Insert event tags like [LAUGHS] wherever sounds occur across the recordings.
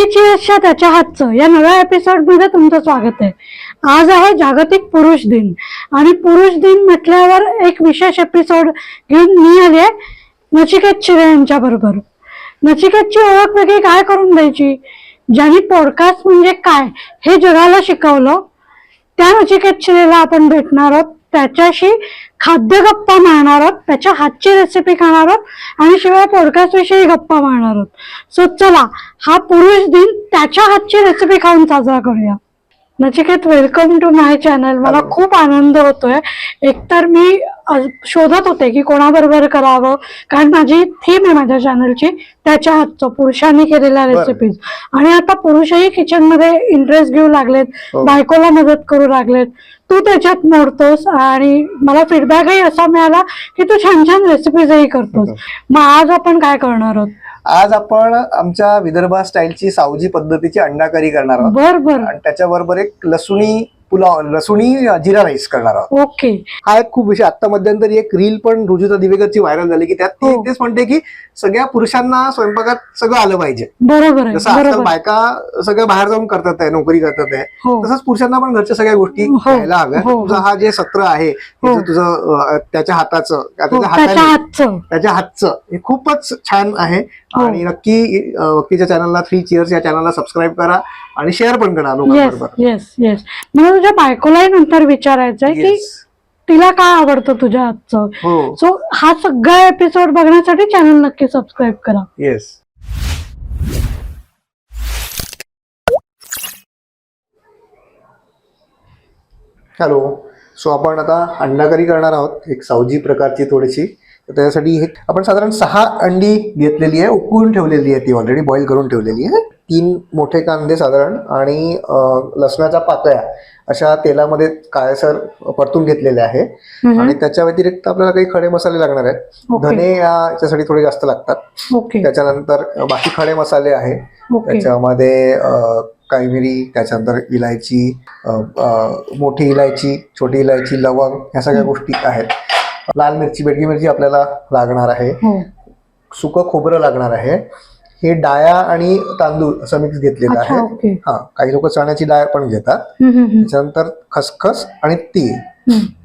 स्त्रीची इच्छा त्याच्या हातचं. या नव्या एपिसोडमध्ये तुमचं स्वागत आहे. आज आहे जागतिक पुरुष दिन. आणि पुरुष दिन म्हटल्यावर एक विशेष एपिसोड घेऊन मी आले नचिकेत शिरे यांच्या बरोबर. नचिकेतची ओळख वेगळी काय करून द्यायची? ज्यांनी पॉडकास्ट म्हणजे काय हे जगाला शिकवलं त्या नचिकेत शिरेला आपण भेटणार आहोत. त्याच्याशी खाद्य गप्पा मारणार आहोत त्याच्या हातची रेसिपी खाणार आहोत आणि शिवाय पॉडकास्ट विषयी गप्पा मारणार आहोत. सो चला हा पुरुष दिन त्याच्या हातची रेसिपी खाऊन साजरा करूया. Nachiket welcome to my channel मला खूप आनंद होतोय. एकतर मी शोधत होते की कोणाबरोबर करावं कारण माझी थीम आहे माझ्या चॅनलची त्याच्या हातचं. पुरुषांनी केलेल्या. रेसिपीज आणि आता पुरुषही किचनमध्ये इंटरेस्ट घेऊ लागलेत हो. बायकोला मदत करू लागलेत. तू त्याच्यात मोडतोस आणि मला फीडबॅकही असा मिळाला की तू छान छान रेसिपीजही करतोस. मग आज आपण काय करणार आहोत? आज आपण आमच्या विदर्भा स्टाईलची सावजी पद्धतीची अंडा करी करणार आहोत बर बर आणि त्याच्याबरोबर एक लसुणी पुलाव लसुणी जिरा राईस करणार आहोत ओके हा एक खूप विषय आता मध्यंतरी एक रील पण रुजुता दिवेकरची व्हायरल झाली की त्यात ती हो. तेच म्हणते की सगळ्या पुरुषांना स्वयंपाकात सगळं आलं पाहिजे बरोबर आहे जसं आजकाल बरोबर बायका सगळं बाहेर जाऊन करतात आहे नोकरी करतात आहे हो तसंच पुरुषांना पण घरच्या सगळ्या गोष्टी हो. घ्यायला हव्या हो. तुझं हा जे सत्र आहे हे हो. जे तुझं अं, त्याच्या हाताचं हो, त्याच्या त्याच्या हाताने हातचं त्याच्या हातचं हे खूपच छान आहे. आणि नक्की वक्तीच्या चॅनलला थ्री चिअर्स या चॅनलला सबस्क्राईब करा आणि शेअर पण करा लोकांबरोबर. येस येस मला तुझ्या बायकोलाही नंतर विचारायचंय की. तिला काय आवडतं तुझ्या हातचं? हो. सो हा सगळा एपिसोड बघण्यासाठी चॅनल नक्की सबस्क्राईब करा. येस हॅलो सो आपण आता अंडा करी करणार आहोत एक सावजी प्रकारची थोडीशी. तर त्याच्यासाठी हे आपण साधारण सहा अंडी घेतलेली आहे उकळून ठेवलेली आहे ती ऑलरेडी बॉईल करून ठेवलेली आहे. तीन मोठे कांदे साधारण आणि लसणाच्या पाकळ्या अशा तेलामध्ये काळसर परतून घेतलेल्या आहे. आणि त्याच्या व्यतिरिक्त आपल्याला काही खडे मसाले लागणार आहेत. धने याच्यासाठी थोडे जास्त लागतात. त्याच्यानंतर बाकी खडे मसाले आहे त्याच्यामध्ये अ, काळी मिरी त्याच्यानंतर इलायची मोठी इलायची छोटी इलायची लवंग ह्या सगळ्या गोष्टी आहेत. लाल मिरची बेडगी मिरची आपल्याला लागणार आहे. हो. सुकं खोबरं लागणार आहे. हे डाया आणि तांदूळ असं मिक्स घेतलेलं आहे. हा काही लोक चण्याची डाळ पण घेतात. त्याच्यानंतर खसखस आणि तीळ.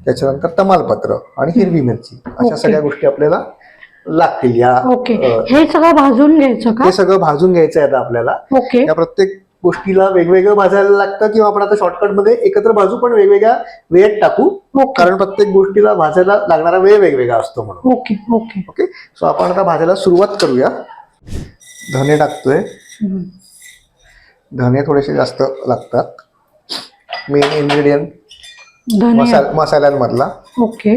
त्याच्यानंतर तमालपत्र आणि हिरवी मिरची. अशा सगळ्या गोष्टी आपल्याला लागतील या हे सगळं भाजून घ्यायचं का? हे सगळं भाजून घ्यायचं आहे आता आपल्याला. ओके. या प्रत्येक गोष्टीला वेगवेगळं भाजायला लागतं किंवा आपण आता शॉर्टकटमध्ये एकत्र भाजू पण वेगवेगळ्या वेळेत टाकू. कारण प्रत्येक गोष्टीला भाजायला लागणारा वेळ वेगवेगळा असतो म्हणून. ओके ओके ओके सो आपण आता भाजायला सुरुवात करूया. धने टाकतोय. धने थोडेसे जास्त लागतात. मेन इन्ग्रेडियंट मसाल मसाल्यांमधला. ओके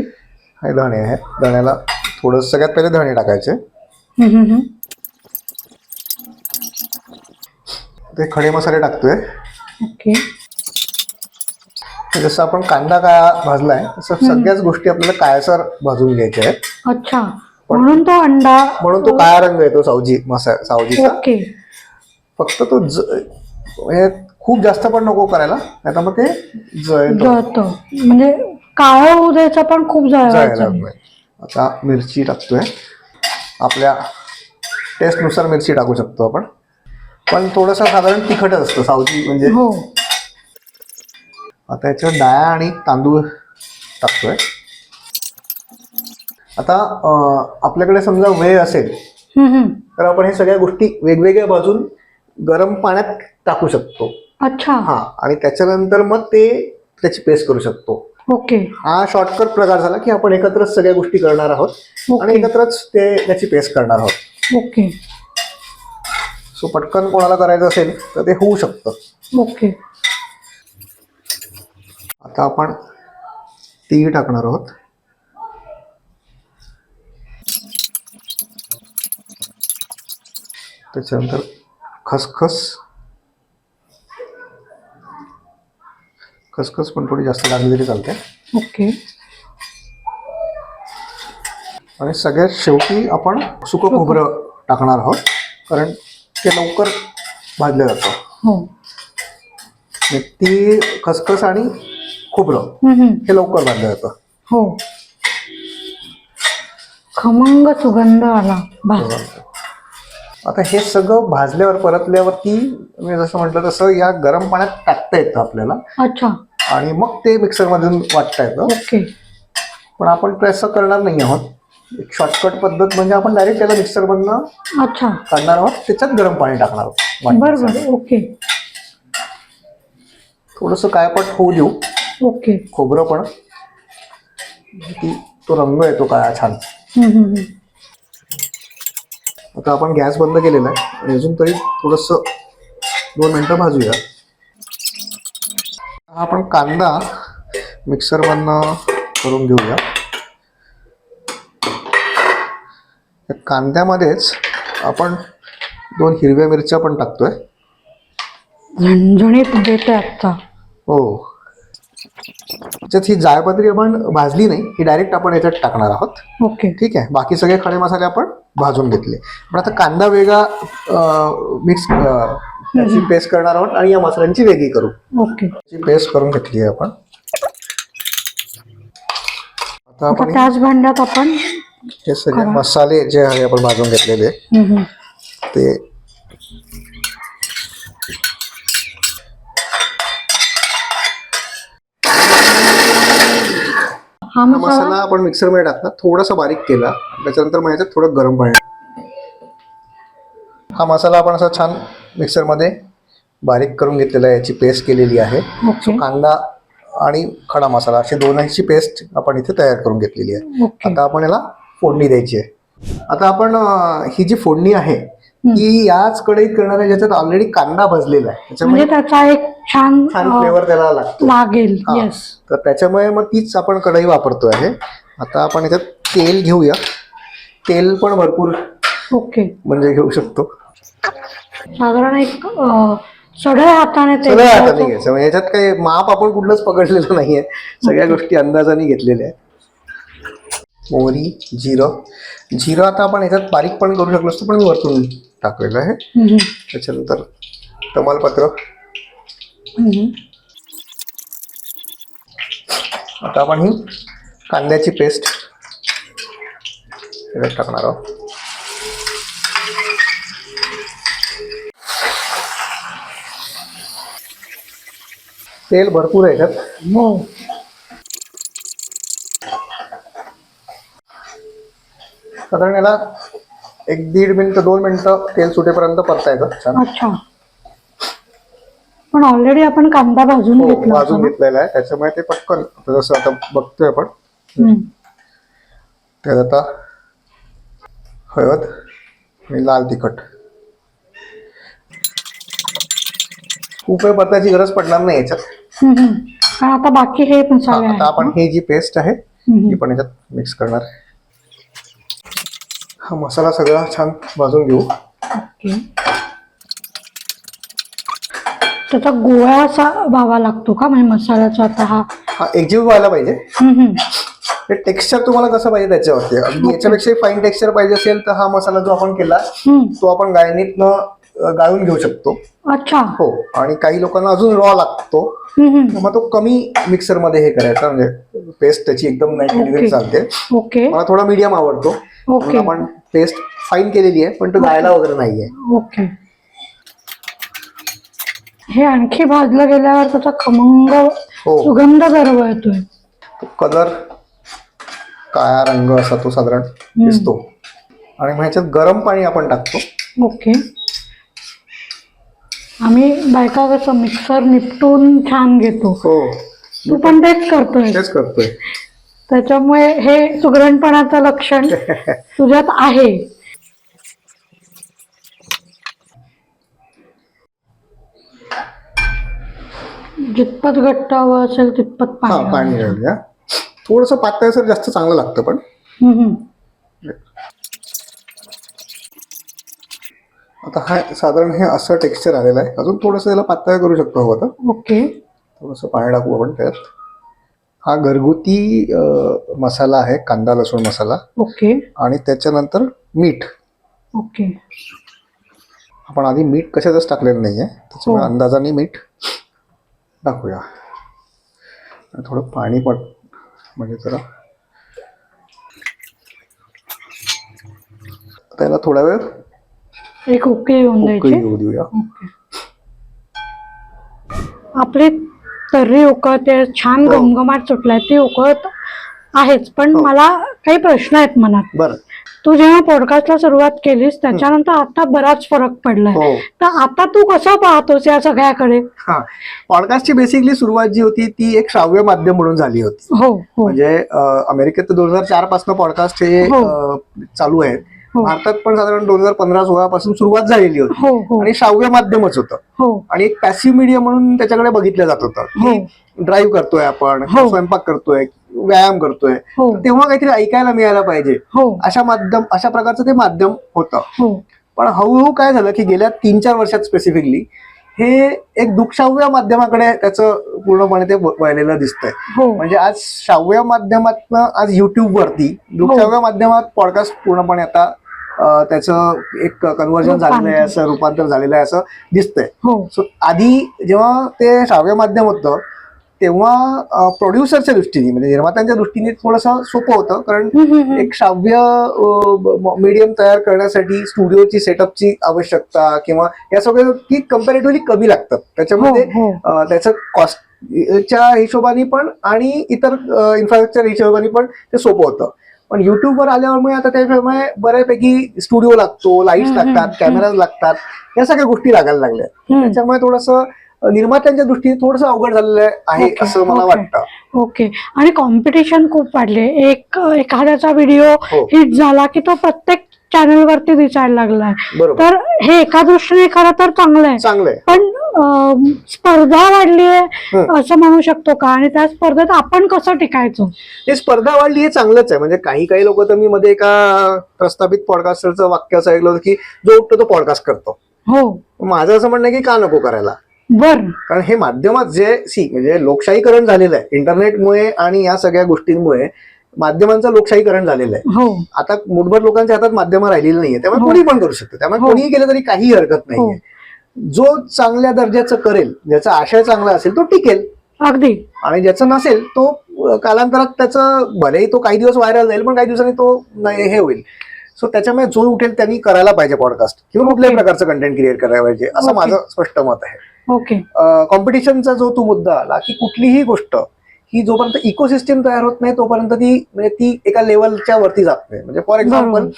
हे धणे आहेत. धण्याला थोडं सगळ्यात पहिले धणे टाकायचे हम्म, हम्म, हम्म. ते खडे मसाले टाकतोय. ओके. जसं आपण कांदा काळा भाजलाय तसं सगळ्याच गोष्टी आपल्याला काळसर भाजून घ्यायच्या आहेत. अच्छा. म्हणून तो अंडा म्हणून तो काळा रंग येतो सावजी मसा सावजीचा. ओके. फक्त तो ज म्हणजे खूप जास्त पण नको करायला नाही तर मग ते जळतो. जळतो. म्हणजे काळं होऊ द्यायचं पण खूप जळायला जळवायचं नाही. नाही. आता मिरची टाकतोय. आपल्या टेस्टनुसार मिरची टाकू शकतो आपण. पण थोडंसं साधारण तिखटच असतं सावजी म्हणजे हो. आता याच्यावर डाळ्या आणि तांदूळ टाकतोय. आता अं, आपल्याकडे समजा वेळ असेल हम्म, हम्म. तर आपण हे सगळ्या गोष्टी वेगवेगळ्या बाजून गरम पाण्यात टाकू शकतो. अच्छा. हा आणि त्याच्यानंतर मग ते त्याची पेस्ट करू शकतो. ओके. हा शॉर्टकट प्रकार झाला की आपण एकत्रच सगळ्या गोष्टी करणार आहोत आणि ओके. एकत्रच ते त्याची पेस्ट करणार आहोत. ओके. सो पटकन कोणाला करायचं असेल तर ते होऊ शकतं. ओके. आता आपण तीळ टाकणार आहोत. त्याच्यानंतर खसखस. खसखस पण थोडी जास्त लागली तरी चालते. ओके. आणि सगळ्यात शेवटी आपण सुकं खोबरं टाकणार आहोत. कारण ते लवकर भाजलं जातं हो. म्हणजे तीळ खसखस आणि खोबरं हम्म, हम्म. हे लवकर भाजलं जातं हो. खमंग सुगंध आला. बा आता हे सगळं भाजल्यावर परतल्यावरती मी जसं म्हटलं तसं या गरम पाण्यात टाकता येतं आपल्याला. अच्छा. आणि मग ते मिक्सरमधून वाटता येतं. ओके. पण आपण तसं करणार नाही आहोत. एक शॉर्टकट पद्धत म्हणजे आपण डायरेक्ट त्याला मिक्सरमधनं अच्छा. काढणार आहोत. त्याच्यात गरम पाणी टाकणार आहोत. बरं वाटण्यासाठी. बरं ओके. थोडंसं कायपट होऊ देऊ. ओके. खोबरं पण. तो रंग येतो काय छान. आता आपण गॅस बंद केलेला आहे. अजून तरी थोडंसं दोन मिनटं भाजूया. हा आपण कांदा मिक्सरमधनं करून घेऊया. कांद्यामध्येच आपण दोन हिरव्या मिरच्या पण टाकतोय. झणझणीत देते आजचा हो. त्याच्यात ही जायपत्री आपण भाजली नाही ही डायरेक्ट आपण याच्यात टाकणार आहोत. ओके. ठीक आहे. बाकी सगळे खडे मसाले आपण भाजून घेतले. पण आता कांदा वेगळा मिक्स त्याची पेस्ट करणार आहोत आणि या मसाल्यांची वेगळी करू. ओके. त्याची पेस्ट करून घेतली आहे आपण. आता आता आपण त्याच भांड्यात आपण हे सगळे मसाले जे आहे आपण भाजून घेतलेले. ते हा मसाला? आपण मिक्सरमध्ये टाकला थोडासा बारीक केला. त्याच्यानंतर मग याच्यात थोडं गरम पाणी हा मसाला आपण असा छान मिक्सरमध्ये बारीक करून घेतलेला आहे. याची पेस्ट केलेली आहे. कांदा आणि खडा मसाला अशी दोन्हीची पेस्ट आपण इथे तयार करून घेतलेली आहे. आता आपण याला फोडणी द्यायची आहे. आता आपण ही जी फोडणी आहे ती याच कढईत करणार आहे ज्याच्यात ऑलरेडी कांदा भाजलेला आहे त्याच्यामुळे म्हणजे त्याचा एक छान छान अ, फ्लेवर त्याला लागतो. लागेल हा. येस तर त्याच्यामुळे मग तीच आपण कढई वापरतो आहे. आता आपण याच्यात तेल घेऊया. तेल पण भरपूर ओके. म्हणजे घेऊ शकतो. साधारण एक अ, सढळ हाताने ते सगळं हाताने घ्यायचं. म्हणजे याच्यात काही माप आपण कुठलंच पकडलेलं नाहीये. सगळ्या गोष्टी अंदाजाने घेतलेल्या आहेत. मोहरी जिरं. जिरं आता आपण याच्यात बारीक पण करू शकलो असतो पण मी वरतून टाकलेलं आहे. त्याच्यानंतर तमालपत्र. आता आपण ही कांद्याची पेस्ट याच्यात टाकणार आहोत. तेल भरपूर आहे याच्यात. साधारण याला एक दीड मिनिट दोन मिनिटं तेल सुटेपर्यंत परतायचं. छान. अच्छा. पण ऑलरेडी आपण कांदा भाजून हो घेतला होता भाजून ना? घेतलेला आहे. त्याच्यामुळे ते पटकन आता जसं आता बघतोय आपण. हम्म. त्यात आता हळद आणि लाल तिखट. खूप वेळ परतायची गरज पडणार नाही याच्यात. हम्म, हम्म. कारण आता बाकी हे हा, मसाले आता आहेत आपण हे जी पेस्ट आहे हम्म. ती पण याच्यात मिक्स करणार. आहे हा मसाला सगळा छान भाजून घेऊ. ओके. त्याचा गोळा असा व्हावा लागतो का? म्हणजे मसाल्याचा आता हा. हा एकजीव व्हायला पाहिजे. हम्म, हम्म. ते टेक्स्चर तुम्हाला कसं पाहिजे त्याच्यावरती. अगदी याच्यापेक्षा फाईन टेक्स्चर पाहिजे असेल तर हा मसाला जो आपण केला हम्म. तो आपण गाळणीतनं गाळून घेऊ शकतो. अच्छा. हो आणि काही लोकांना अजून रॉ लागतो. हम्म, हम्म. तर मग तो कमी मिक्सरमध्ये हे करायचा म्हणजे पेस्ट त्याची एकदम नाही केली तरी ओके. चालते. ओके. मला थोडा मीडियम आवडतो. ओके आपण पेस्ट फाईन केलेली आहे पण तो गायला वगैरे नाहीये. ओके हे आणखी भाजलं गेल्यावर त्याचा खमंग हो. सुगंध गर्व येतोय. तो कलर काळा रंग असा तो साधारण दिसतो. आणि मग ह्याच्यात गरम पाणी आपण टाकतो. ओके आम्ही बायका कसं मिक्सर निपटून छान घेतो. हो. तू पण तेच करतोय तेच करतोय. त्याच्यामुळे हे सुगरणपणाचं लक्षण [LAUGHS] तुझ्यात आहे. जितपत घट्ट हवं असेल तितपत हा पाणी पाणी घालूया. थोडस पातळसर जास्त चांगलं लागतं पण. हम्म, हम्म. आता हा साधारण हे असं टेक्स्चर आलेलं आहे. अजून थोडंसं याला पातळ करू शकतो हवं तर. ओके. थोडंसं पाणी टाकू आपण त्यात. हा घरगुती अं, मसाला आहे कांदा लसूण मसाला. ओके. आणि त्याच्यानंतर मीठ. ओके. आपण आधी मीठ कशातच टाकलेलं नाही आहे त्याच्यामुळे हो. अंदाजाने मीठ टाकूया. आणि थोडं पाणी पण म्हणजे जरा. त्याला थोडा वेळ एक ओके येऊन उकळी द्यायची. येऊ देऊया. ओके. आपली तर्री उकळते छान हो. गमगमाट सुटलाय ती उकळत आहेच. पण हो. मला काही प्रश्न आहेत मनात. बरं. तू जेव्हा पॉडकास्टला सुरुवात केलीस त्याच्यानंतर आता बराच फरक पडलाय. हो. तर आता तू कसं पाहतोस या सगळ्याकडे? हा. पॉडकास्टची बेसिकली सुरुवात जी होती ती एक श्राव्य माध्यम म्हणून झाली होती. हो म्हणजे अमेरिकेत दोन हजार चारपासून पॉडकास्ट हे चालू आहेत. भारतात पण साधारण दोन हजार पंधरा सोळा पासून सुरुवात झालेली होती. हो हो. आणि श्राव्य माध्यमच होतं. हो. आणि एक पॅसिव्ह मीडिया म्हणून त्याच्याकडे बघितलं जात होतं. हो. ड्राईव्ह करतोय आपण हो. स्वयंपाक करतोय व्यायाम करतोय. हो. तेव्हा काहीतरी ऐकायला मिळायला पाहिजे. हो. अशा माध्यम अशा प्रकारचं ते माध्यम होतं. हो. पण हळूहळू काय झालं की गेल्या तीन चार वर्षात स्पेसिफिकली हे एक दुःखश्राव्य माध्यमाकडे त्याचं पूर्णपणे ते वळलेलं दिसतंय. हो. म्हणजे आज श्राव्य माध्यमातनं आज युट्यूब वरती दुःखश्राव्य माध्यमात पॉडकास्ट पूर्णपणे आता त्याचं एक कन्व्हर्जन झालेलं आहे रूपांतर. असं रूपांतर झालेलं आहे असं दिसतंय हो सो आधी जेव्हा ते श्राव्य माध्यम होतं तेव्हा प्रोड्युसरच्या दृष्टीने म्हणजे निर्मात्यांच्या दृष्टीने थोडंसं सोपं होतं कारण. एक श्राव्य मीडियम तयार करण्यासाठी स्टुडिओची सेटअपची आवश्यकता किंवा या सगळ्या गोष्टी कम्पॅरेटिव्हली कमी लागतात त्याच्यामध्ये हो, हो. त्याचं कॉस्टच्या हिशोबाने पण आणि इतर इन्फ्रास्ट्रक्चर हिशोबाने पण ते सोपं होतं पण युट्यूबवर आल्यामुळे आता त्याच्यामुळे बऱ्यापैकी स्टुडिओ लागतो लाईट्स लागतात कॅमेराज लागतात या सगळ्या गोष्टी लागायला लागल्या. त्याच्यामुळे थोडंसं निर्मात्यांच्या दृष्टीने थोडंसं अवघड झालेलं आहे असं मला. वाटतं ओके आणि कॉम्पिटिशन खूप वाढले एक एखाद्याचा व्हिडिओ हो. हिट झाला की तो प्रत्येक चॅनल वरती दिसायला लागलाय बरोबर. तर हे एका दृष्टीने खरं तर चांगलं आहे चांगलं आहे पण अं, स्पर्धा वाढली आहे हं. असं म्हणू शकतो का? आणि त्या स्पर्धेत आपण कसं टिकायचो? हे स्पर्धा वाढली हे चांगलंच आहे. म्हणजे काही काही लोक तर मी मध्ये एका प्रस्थापित पॉडकास्टरचं वाक्य असं ऐकलं होतं की जो उठतो तो पॉडकास्ट करतो. हो. माझं असं म्हणणं आहे की का नको करायला? बर. कारण हे माध्यमात जे सी म्हणजे लोकशाहीकरण झालेलं आहे. इंटरनेटमुळे आणि या सगळ्या गोष्टींमुळे माध्यमांचं लोकशाहीकरण झालेलं आहे. हो. आता मुठभर लोकांच्या हातात माध्यम राहिलेली नाहीये त्यामुळे हो. कोणी पण करू शकतं. त्यामुळे हो. कोणीही केलं तरी काही हरकत नाहीये. जो चांगल्या दर्जाचं करेल ज्याचा आशय चांगला असेल तो टिकेल. अगदी. आणि ज्याचं नसेल तो कालांतरात त्याचं भलेही तो काही दिवस व्हायरल जाईल पण काही दिवसांनी तो हे होईल. सो त्याच्यामुळे जो उठेल त्यांनी करायला पाहिजे पॉडकास्ट किंवा कुठल्याही. प्रकारचं कंटेंट क्रिएट करायला पाहिजे असं. माझं स्पष्ट मत आहे. ओके कॉम्पिटिशनचा जो तू मुद्दा आला की कुठलीही गोष्ट ही जोपर्यंत इकोसिस्टम तयार होत नाही तोपर्यंत ती म्हणजे ती एका लेवलच्या वरती जात नाही म्हणजे फॉर एक्झाम्पल.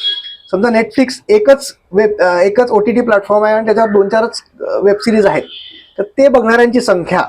समजा नेटफ्लिक्स एकच वेब एकच ओटीटी प्लॅटफॉर्म आहे आणि त्याच्यावर दोन चारच वेब सिरीज आहेत तर ते बघणाऱ्यांची संख्या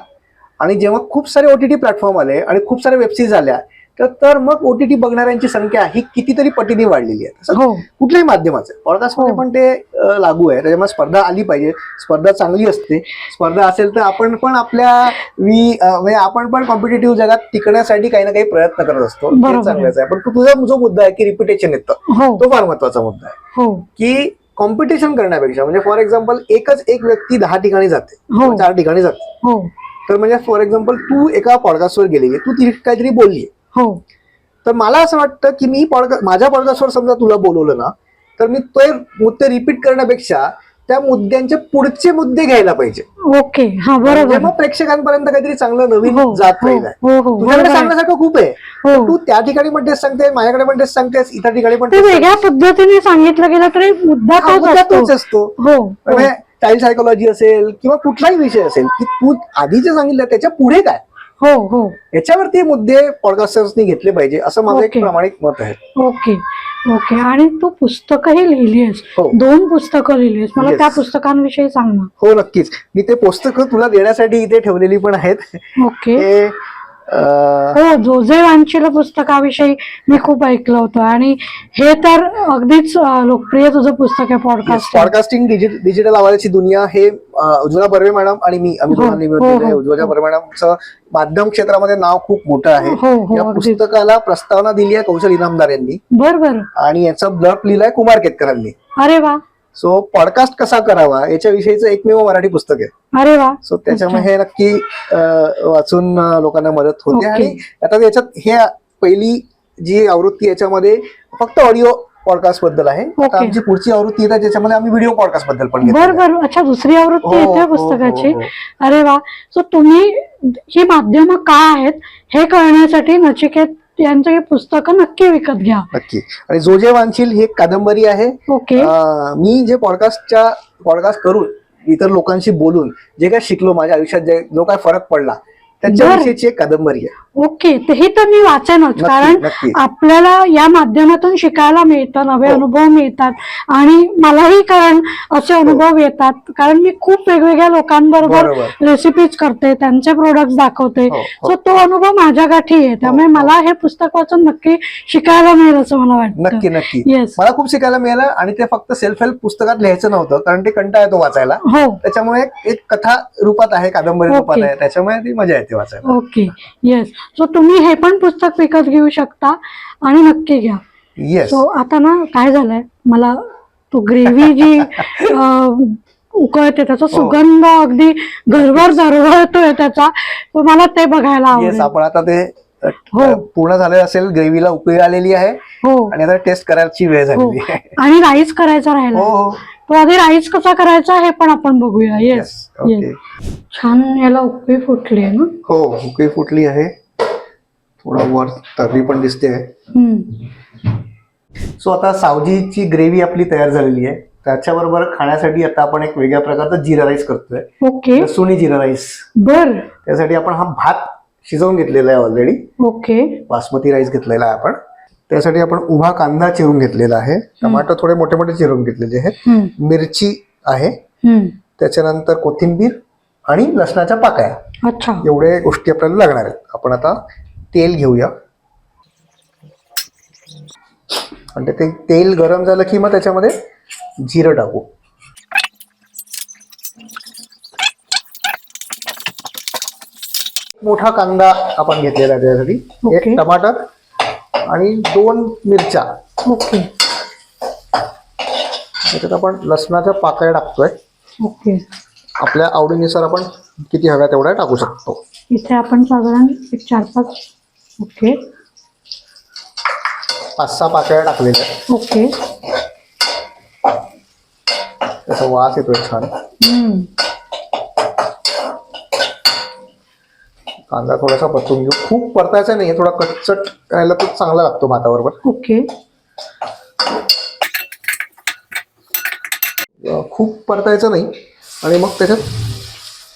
आणि जेव्हा खूप सारे ओटीटी प्लॅटफॉर्म आले आणि खूप साऱ्या वेब सिरीज आल्या तर तर मग ओटीटी बघणाऱ्यांची संख्या ही कितीतरी पटीने वाढलेली आहे. हो. कुठल्याही माध्यमाचं. पॉडकास्टमध्ये हो. पण ते लागू आहे. त्याच्यामुळे स्पर्धा आली पाहिजे. स्पर्धा चांगली असते. स्पर्धा असेल तर आपण पण आपल्या वी म्हणजे आपण पण कॉम्पिटेटिव्ह जगात टिकण्यासाठी काही ना काही प्रयत्न करत असतो. चांगलंच आहे. पण तुझा जो मुद्दा आहे की रिपिटेशन येतं हो. तो फार महत्त्वाचा मुद्दा आहे. हो. की कॉम्पिटिशन करण्यापेक्षा म्हणजे फॉर एक्झाम्पल एकच एक व्यक्ती दहा ठिकाणी जाते. चार ठिकाणी जाते. तर म्हणजे फॉर एक्झाम्पल तू एका पॉडकास्टवर गेलेली तू ती काहीतरी बोलली हो. तर मला असं वाटतं की मी पॉडकास्ट माझ्या पॉडकास्टवर समजा तुला बोलवलं ना तर मी ते मुद्दे रिपीट करण्यापेक्षा त्या मुद्द्यांचे पुढचे मुद्दे घ्यायला पाहिजे. ओके. हा बरोबर. मग प्रेक्षकांपर्यंत काहीतरी चांगलं नवीन हो, जात हो. हो तुझ्याकडे. सांगण्यासारखं खूप आहे. तू त्या ठिकाणी पण तेच सांगते माझ्याकडे पण तेच सांगतेस इतर ठिकाणी पण वेगळ्या पद्धतीने सांगितलं गेलं तरी मुद्दा तोच असतो. चाइल्ड सायकोलॉजी असेल किंवा कुठलाही विषय असेल की तू आधी जे सांगितलं त्याच्या पुढे काय? हो हो. याच्यावरती मुद्दे पॉडकास्टर्सनी घेतले पाहिजे असं माझं एक. प्रामाणिक मत आहे. Okay okay. आणि तू पुस्तकही लिहिलीस हो. दोन पुस्तकं लिहिलीस मला Yes. त्या पुस्तकांविषयी सांग ना. हो नक्कीच. मी ते पुस्तकं तुला देण्यासाठी इथे ठेवलेली पण आहेत. ओके. ते हो जोझे वांचीला पुस्तकाविषयी मी खूप ऐकलं होतं आणि हे तर अगदीच लोकप्रिय तुझं पुस्तक आहे पॉडकास्ट पॉडकास्टिंग डिजिटल आवाजाची दुनिया हे अं, उज्ज्वला बर्वे मॅडम आणि मी हो, हो. हो, उज्ज्वला हो. बर्वे मॅडमचं माध्यम क्षेत्रामध्ये नाव खूप मोठं आहे या. पुस्तकाला प्रस्तावना दिली आहे कौशल इनामदार यांनी बर बर आणि याचं ब्लर्प लिहिलंय कुमार केतकरांनी अरे वा सो पॉडकास्ट कसा करावा? याच्याविषयीचं एकमेव मराठी पुस्तक आहे. अरे वा. सो त्याच्यामुळे हे नक्की वाचून लोकांना मदत होते. आणि आता याच्यात हे पहिली जी आवृत्ती याच्यामध्ये फक्त ऑडिओ पॉडकास्टबद्दल आहे. आता. आमची पुढची आवृत्ती येते ज्याच्यामध्ये आम्ही व्हिडिओ पॉडकास्टबद्दल पण बर. बर. अच्छा दुसरी आवृत्ती हो, येते हो, पुस्तकाची. हो, हो. अरे वा. सो तुम्ही ही माध्यमं का आहेत हे कळण्यासाठी नचिकेत यांचं हे पुस्तकं नक्की विकत घ्या. नक्की. आणि जो जे वांछील ही एक कादंबरी आहे. ओके. अं, मी जे पॉडकास्टच्या पॉडकास्ट करून इतर लोकांशी बोलून जे काय शिकलो माझ्या आयुष्यात जे जो काय फरक पडला त्याच्याविषयीची एक कादंबरी आहे. ओके ते ही तर मी वाचेनच नक्की, कारण नक्की. आपल्याला या माध्यमातून शिकायला मिळतं नवे हो. अनुभव मिळतात. आणि मलाही कारण असे अनुभव येतात कारण मी खूप वेगवेगळ्या लोकांबरोबर बरोबर. रेसिपीज करते त्यांचे प्रोडक्ट दाखवते. हो, हो. सो तो अनुभव माझ्या गाठी आहे. त्यामुळे मला हे पुस्तक वाचून नक्की शिकायला मिळेल असं मला नक्की वाटतं. नक्की येस मला खूप शिकायला मिळालं आणि ते फक्त सेल्फ हेल्प पुस्तकात लिहायचं नव्हतं कारण ते कंटाळा येतो वाचायला. हो. त्याच्यामुळे एक- एक कथा रूपात आहे कादंबरी ओके. रूपात आहे. त्याच्यामुळे ती मजा येते. वाचायला. ओके येस सो तुम्ही हे पण पुस्तक विकत घेऊ शकता आणि नक्की घ्या. येस सो आता ना काय झालंय? मला तो ग्रेव्ही जी [LAUGHS] अं, उकळते त्याचा सुगंध अगदी घरभर दरवळतोय त्याचा. तो मला ते बघायला येस आवडेल. आपण आता ते अ, हो. पूर्ण झालं असेल ग्रेव्हीला उकळी आलेली आहे हो. आणि आता टेस्ट करायची वेळ हो. झालेली आहे. आणि राईस करायचा हो राहिला हो. तो आधी राईस कसा करायचा हे पण आपण बघूया. येस ओके छान याला उकळी फुटली आहे ना? हो उकळी फुटली आहे. थोडा वर तर्री पण दिसते हम्म. सो आता सावजीची ग्रेव्ही आपली तयार झालेली आहे. त्याच्याबरोबर खाण्यासाठी आता आपण एक वेगळ्या प्रकारचा जिरा राईस करतोय. ओके लसुणी जिरा राईस. बर. त्यासाठी आपण हा भात शिजवून घेतलेला आहे ऑलरेडी ओके बासमती राईस घेतलेला आहे आपण. त्यासाठी आपण उभा कांदा चिरून घेतलेला आहे. टमाटर थोडे मोठे मोठे चिरून घेतलेले आहेत. मिरची आहे. त्याच्यानंतर कोथिंबीर आणि लसणाच्या पाकळ्या. अच्छा. एवढे गोष्टी आपल्याला लागणार आहेत. आपण आता तेल घेऊया. आणि ते तेल गरम झालं की मग त्याच्यामध्ये जिरं टाकू. मोठा कांदा आपण घेतलेला आहे त्यासाठी. एक टमाटर आणि दोन मिरच्या. ओके. त्याच्यात आपण लसणाच्या पाकळ्या टाकतोय. ओके. आपल्या आवडीनुसार आपण किती हव्या तेवढ्या टाकू शकतो. इथे आपण साधारण एक चार पाच ओके. पाच सहा पाकळ्या टाकलेल्या. आहेत. ओके. त्याचा वास येतोय छान. हम्म. कांदा थोडासा परतून घेऊ. खूप परतायचा नाही थोडा कच्चट राहिला तर चांगला लागतो भाताबरोबर. ओके. खूप परतायचं नाही. आणि मग त्याच्यात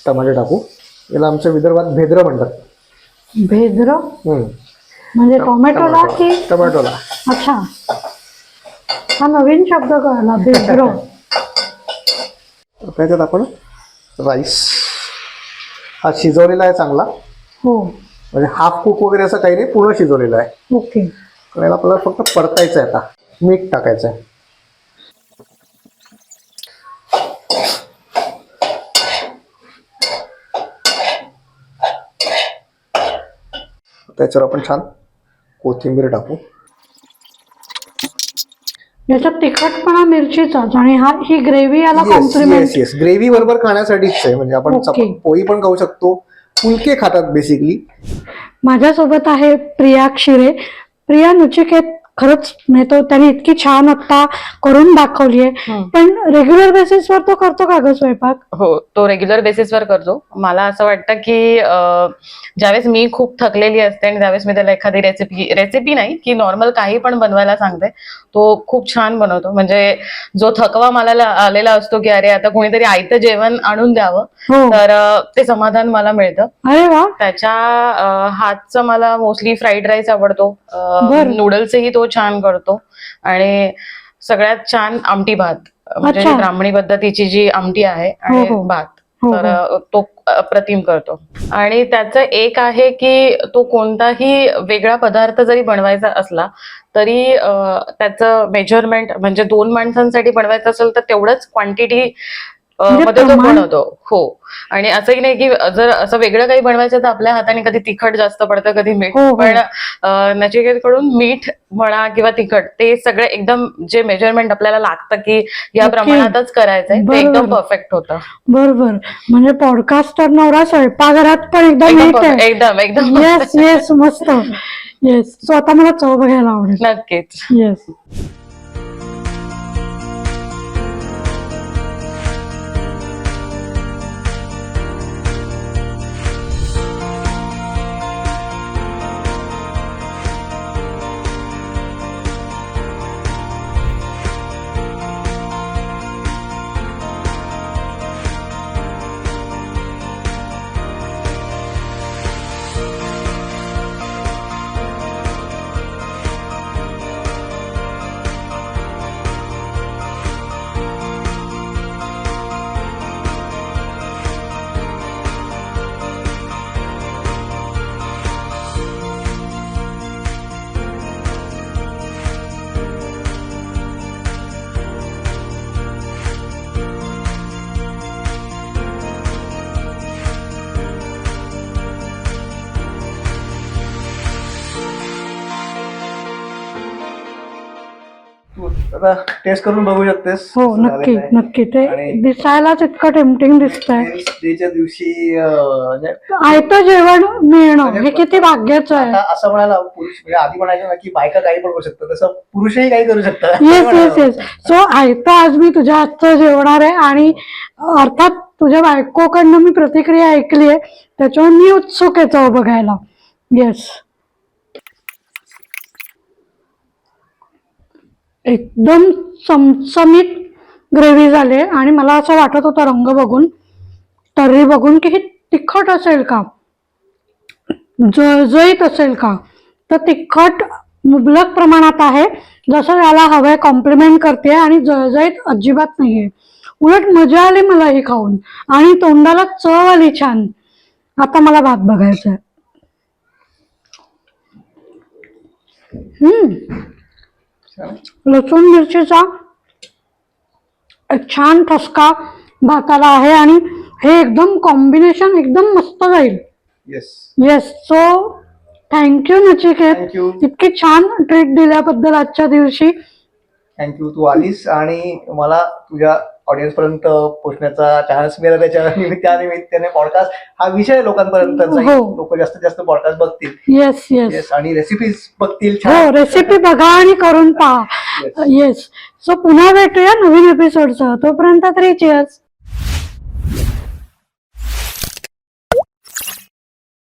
टमाटे टाकू. याला आमच्या विदर्भात भेद्र म्हणतात. भेद्र. म्हणजे टोमॅटोला. की टोमॅटोला. अच्छा. हा नवीन शब्द कळला भेद्र. त्याच्यात आपण राईस. हा शिजवलेला आहे चांगला. हो. म्हणजे हाफ कुक वगैरे असं काही नाही पूर्ण शिजवलेला आहे. ओके. याला आपल्याला फक्त परतायचं आहे आता. मीठ टाकायचं आहे त्याच्यावर आपण छान कोथिंबीर टाकू. याच्यात तिखटपणा मिरचीचाच आणि हा ही ग्रेव्ही याला yes compliment yes yes gravy बरोबर खाण्यासाठीच आहे. म्हणजे आपण. चप- पोळी पण खाऊ शकतो. फुलके खातात बेसिकली माझ्यासोबत आहे प्रिया क्षीरे. प्रिया नचिकेत खरंच म्हणजे तो त्याने इतकी छान आता करून दाखवली आहे हम्म. पण रेग्युलर बेसिसवर तो करतो का ग स्वयंपाक? हो तो रेग्युलर बेसिसवर करतो. मला असं वाटतं की अं, ज्यावेळेस मी खूप थकलेली असते आणि त्यावेळेस मी त्याला एखादी रेसिपी रेसिपी नाही की नॉर्मल काही पण बनवायला सांगते तो खूप छान बनवतो. म्हणजे जो थकवा मला ला- आलेला असतो की अरे आता कोणीतरी आयतं जेवण आणून द्यावं हो. तर अं, ते समाधान मला मिळतं. अरे वा! त्याच्या अं, हातचं मला मोस्टली फ्राईड राईस आवडतो. बरं. नूडल्सही तो छान करतो आणि सगळ्यात छान आमटी भात म्हणजे अच्छा. ब्राह्मणी पद्धतीची जी आमटी आहे आणि हो, हो. भात हो, तर हो. अं, तो अप्रतिम करतो आणि त्याचं एक आहे की तो कोणताही वेगळा पदार्थ जरी बनवायचा असला तरी अं, त्याचं मेजरमेंट म्हणजे दोन माणसांसाठी बनवायचं असेल तर तेवढंच क्वांटिटी म्हणजे मध्ये तो प्रमाण- बनवतो. हो. आणि असंही नाही की जर असं वेगळं काही बनवायचं तर आपल्या हाताने कधी तिखट जास्त पडतं कधी मीठ. हो, हो. पण नचिकेतकडून मीठ म्हणा किंवा तिखट ते सगळं एकदम जे मेजरमेंट आपल्याला लागतं की या. प्रमाणातच करायचंय ते. एकदम परफेक्ट होतं. बरोबर. म्हणजे पॉडकास्टर नवरा स्वयंपाकघरात पण एकदम एकदम एकदम येस येस मस्त. येस सो आता मला चव बघायला आवडेल. नक्कीच. येस टेस्ट करून बघू शकतेस. हो नक्की आहे. नक्की. ते दिसायलाच इतकं टेम्पटिंग Day च्या दिवशी म्हणजे आयतं जेवण मिळणं हे किती भाग्याचं आहे. आता असं म्हणायला पुरुष म्हणजे आधी म्हणायचं ना की बायका काही पण करू शकतात तसं पुरुषही काही करू शकतात. येस येस येस सो आयतं आज मी तुझ्या हातचं जेवणार आहे आणि अर्थात तुझ्या बायकोकडनं मी प्रतिक्रिया ऐकली आहे त्याच्यावर मी उत्सुक आहे चव बघायला. येस एकदम चमचमीत ग्रेव्ही झाले आणि मला असं वाटत होतं रंग बघून तर्री बघून की हे तिखट असेल का? जळजळीत असेल का? तर तिखट मुबलक प्रमाणात आहे. जसं याला हवंय कॉम्प्लिमेंट करते आणि जळजळीत अजिबात नाहीये. उलट मजा आली मला ही खाऊन. आणि तोंडाला चव आली छान. आता मला भात बघायचा आहे हम्म. लसूण मिरचीचा एक छान ठसका भाताला आहे आणि हे एकदम कॉम्बिनेशन एकदम मस्त जाईल. Yes yes so thank you Nachiket. Thank you इतकी छान ट्रीट दिल्याबद्दल आजच्या दिवशी. थँक्यू तू आलीस आणि मला तुझ्या ऑडियन्स पर्यंत पोहोचण्याचा चान्स मिळाला. त्याच्या निमित्त- त्या निमित्ताने पॉडकास्ट हा विषय लोकांपर्यंत हो. लोक जास्तीत जास्त पॉडकास्ट बघतील. येस येस येस आणि रेसिपीज बघतील. हो छान रेसिपी बघा आणि करून पहा. Yes. येस सो पुन्हा भेटूया नवीन एपिसोडचं तोपर्यंत तरी चिअर्स